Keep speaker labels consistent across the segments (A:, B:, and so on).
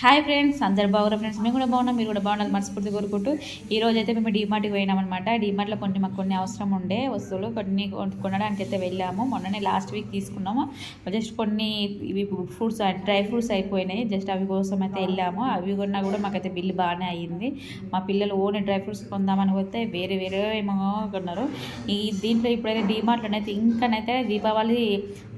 A: Hi friends అందరు బాగున్నారు friends మేము కూడా బాగున్నాం మీరు కూడా బాగున్నారు మనస్ఫూర్తి కోరుకుంటూ ఈ రోజు అయితే మేము డీమార్ట్కి పోయినామన్నమాట. డీమార్ట్లో కొన్ని మాకు కొన్ని అవసరం ఉండే వస్తువులు కొన్ని కొనడానికి అయితే వెళ్ళాము. మొన్ననే లాస్ట్ వీక్ తీసుకున్నాము. జస్ట్ కొన్ని ఇవి ఫ్రూట్స్ డ్రై ఫ్రూట్స్ అయిపోయినాయి. జస్ట్ అవి కోసం అయితే వెళ్ళాము. అవి కొన్నా కూడా మాకైతే బిల్లు బాగానే అయ్యింది. మా పిల్లలు ఓన్ డ్రై ఫ్రూట్స్ కొందామని పోతే వేరే వేరే ఏమో కొన్నారు. ఈ దీంట్లో ఇప్పుడైతే డీమార్ట్లోనైతే ఇంకానైతే దీపావళి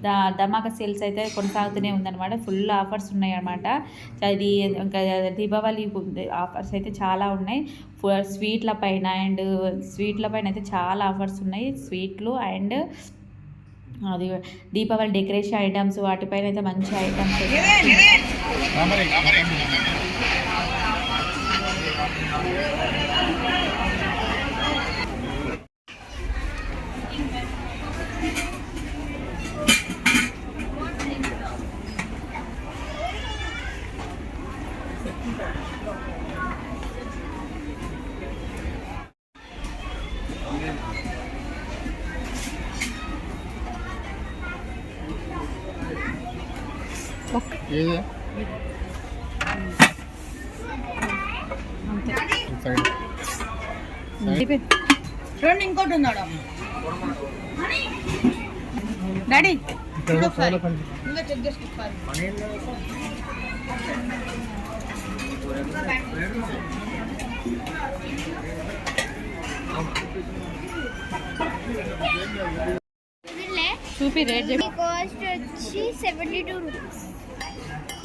A: దా ధమాకా సేల్స్ అయితే కొనసాగుతూనే ఉందన్నమాట. ఫుల్ ఆఫర్స్ ఉన్నాయి అన్నమాట అది ఇంకా దీపావళి ఆఫర్స్ అయితే చాలా ఉన్నాయి. ఫు- స్వీట్ల పైన అండ్ స్వీట్ల పైన అయితే చాలా ఆఫర్స్ ఉన్నాయి. స్వీట్లు అండ్ అది దీపావళి డెకరేషన్ ఐటమ్స్ వాటిపైన అయితే మంచి ఐటమ్స్
B: ఏది సైడ్
C: చూడండి ఇంకోటి ఉన్నాడు డాడీ
B: ఇక్కడ చాలా పని
C: ఇంకా చెక్ చేసుకోవాలి
A: చూపి రేట్ చెప్పి
D: కాస్ట్ వచ్చి సెవెంటీ టూ రూపీస్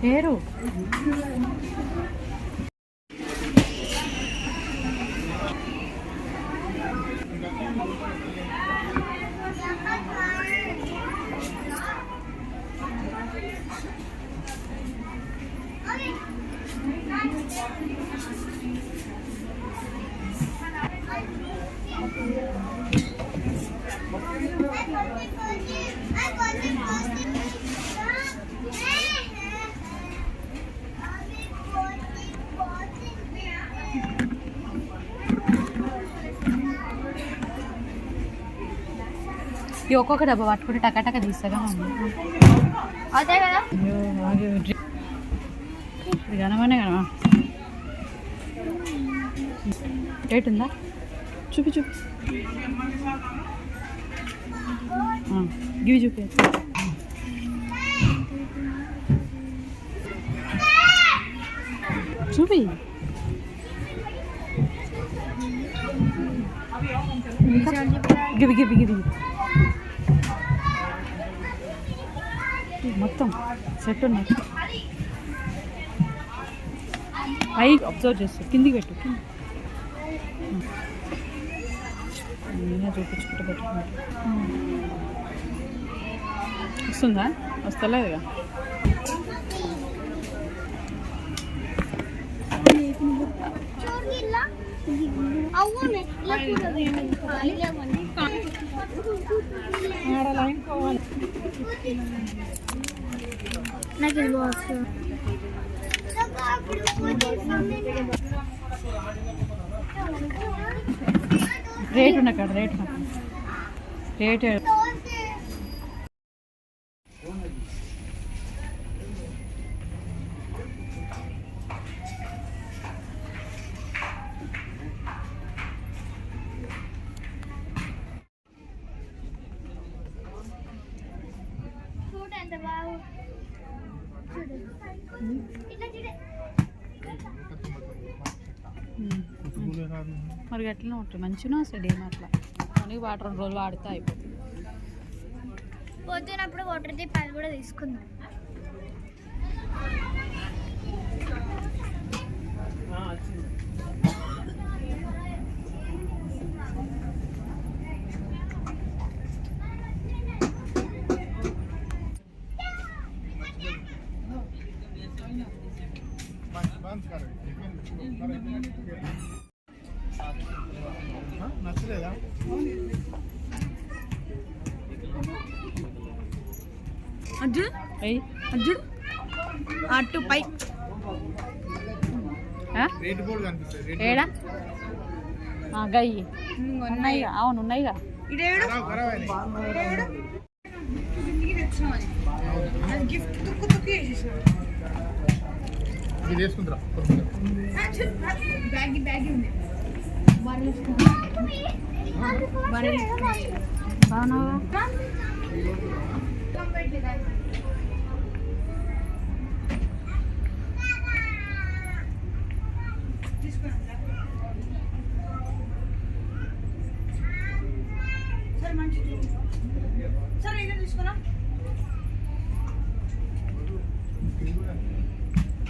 A: Pero. ఈ ఒక్కొక్క డబ్బా పట్టుకుంటే టకా టకా తీస్తాగా
D: అదే కదా.
A: గనమనే గనమా రేట్ ఉందా? చూపి చూపి. ఆ, గివి చూపి. చూపి. గివి గివి గివి. మొత్తం సెట్ ఉన్నాయి. పై అబ్జర్వ్ చేస్తా కిందికి పెట్టు నేనే చూపించుకుంటూ పెట్టుకుంటా. వస్తుందా? వస్తలేదుగా.
D: అవును నాకు ఇది బాక్స్
A: రేట్ ఉన్న కాడ రేట్ రేట్ మరి అట్లనే ఉంటుంది. మంచిగా వస్తుంది ఏం అట్లా మునిగి వాటర్ రెండు రోజులు వాడితే అయిపోతుంది.
D: పోతున్నప్పుడు వాటర్ దీపాలు కూడా తీసుకుందాం.
B: నచ్చలేదా
C: అర్జున్?
A: ఏయ్.
C: అర్జున్? అటు పై.
A: ఏడా? ఆ, గయ్యి. ఉన్నాయిగా? అవును ఉన్నాయిగా.
C: గిఫ్ట్ తుక్కు తుక్కు వేసేసాడు
B: ఇది వేసుకుందిరా
C: బ్యాగ్ బ్యాగ్ ఉంది.
A: బాగున్నావా
C: సరే మంచి సరే ఇదే తీసుకున్నా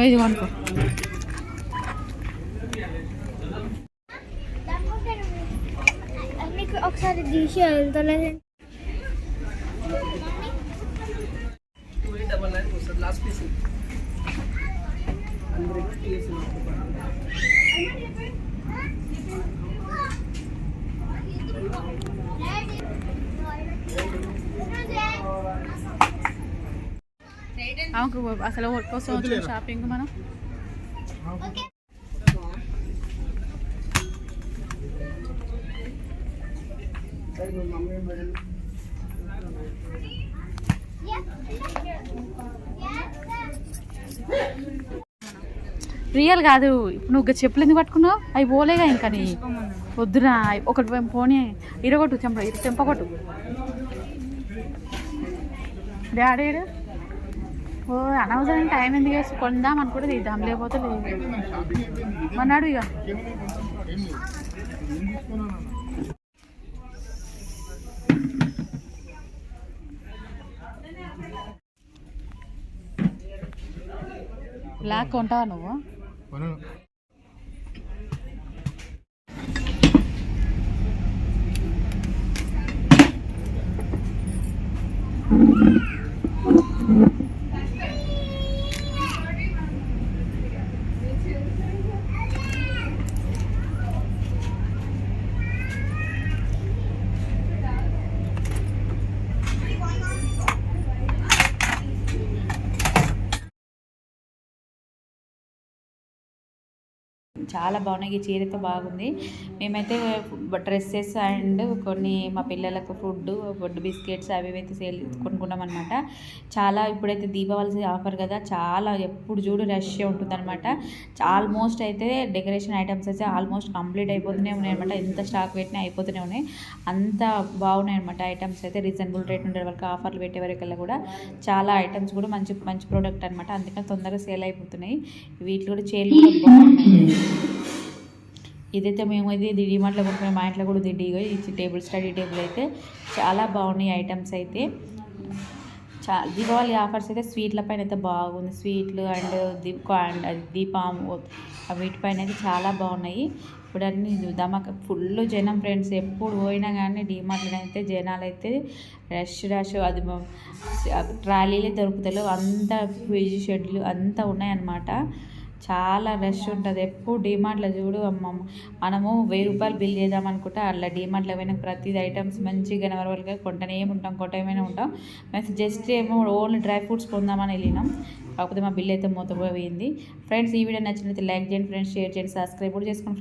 A: ఇది
D: వండుకో ఒకసారి తీసి వెళ్తలేదు
A: ఆమెకు అసలు వర్క్ కోసం వచ్చిన షాపింగ్ మనం? రియల్ కాదు. ఇప్పుడు నువ్వు చెప్పులు ఎందుకు పట్టుకున్నావు? అవి పోలేగా ఇంకా నీ. వద్దురా. ఒకటి పోనీ. ఇరగొట్టు చెంప చెంపకొట్టు డాడీ? ఓ అనవసరం టైం ఎందుకు వేసి కొందాం అనుకుంటే తీద్దాం లేకపోతే లేదు. మన్నాడు ఇక బ్లాక్ కొంటావా నువ్వు? చాలా బాగున్నాయి. ఈ చీరతో బాగుంది. మేమైతే డ్రెస్సెస్ అండ్ కొన్ని మా పిల్లలకు ఫుడ్ ఫుడ్ బిస్కెట్స్ అవి అయితే సేల్ కొనుక్కున్నాం అనమాట చాలా ఇప్పుడైతే దీపావళి ఆఫర్ కదా చాలా ఎప్పుడు చూడు రష్ ఉంటుంది అనమాట ఆల్మోస్ట్ అయితే డెకరేషన్ ఐటమ్స్ అయితే ఆల్మోస్ట్ కంప్లీట్ అయిపోతూనే ఉన్నాయి అనమాట ఎంత స్టాక్ పెట్టినా అయిపోతూనే ఉన్నాయి. అంత బాగున్నాయి అనమాట ఐటమ్స్ అయితే. రీజనబుల్ రేట్ ఉండే వరకు ఆఫర్లు పెట్టే వరకల్లా కూడా చాలా ఐటమ్స్ కూడా మంచి మంచి ప్రోడక్ట్ అనమాట అందుకని తొందరగా సేల్ అయిపోతున్నాయి. వీటిలో కూడా చీరలు కూడా బాగున్నాయి. ఇదైతే మేము ఇది డిమార్ట్లో కొనుక్కునే మా ఇంట్లో కూడా ఇది డిగో ఈ టేబుల్ స్టడీ టేబుల్ అయితే చాలా బాగున్నాయి ఐటమ్స్ అయితే. చా దీపావళి ఆఫర్స్ అయితే స్వీట్ల పైన అయితే బాగుంది. స్వీట్లు అండ్ దీప్ అండ్ దీపం వీటిపైన అయితే చాలా బాగున్నాయి. ఇప్పుడు అన్ని దమక ఫుల్ జనం ఫ్రెండ్స్ ఎప్పుడు పోయినా కానీ డిమార్ట్లో అయితే జనాలు అయితే రష్ రష్ అది ట్రాలీలే దొరుకుతలేవు. అంత ఫిజ్ షెడ్లు అంతా ఉన్నాయన్నమాట. చాలా రష్ ఉంటుంది. ఎప్పుడు డిమార్ట్లో చూడు అమ్మ మనము వెయ్యి రూపాయలు బిల్ చేద్దాం అనుకుంటే అట్లా డిమార్ట్లో పోయినా ప్రతి ఐటమ్స్ మంచిగా కనబరవలుగా కొంటనే ఉంటాం కొంటనే ఉంటాం. మేము జస్ట్ ఏమో ఓన్లీ డ్రై ఫ్రూట్స్ కొందామని వెళ్ళినాం. కాకపోతే మా బిల్ అయితే మూతపోయింది. ఫ్రెండ్స్ ఈ వీడియో నచ్చినట్లయితే లైక్ చేయండి ఫ్రెండ్స్ షేర్ చేయండి సబ్స్క్రైబ్ కూడా చేసుకోండి.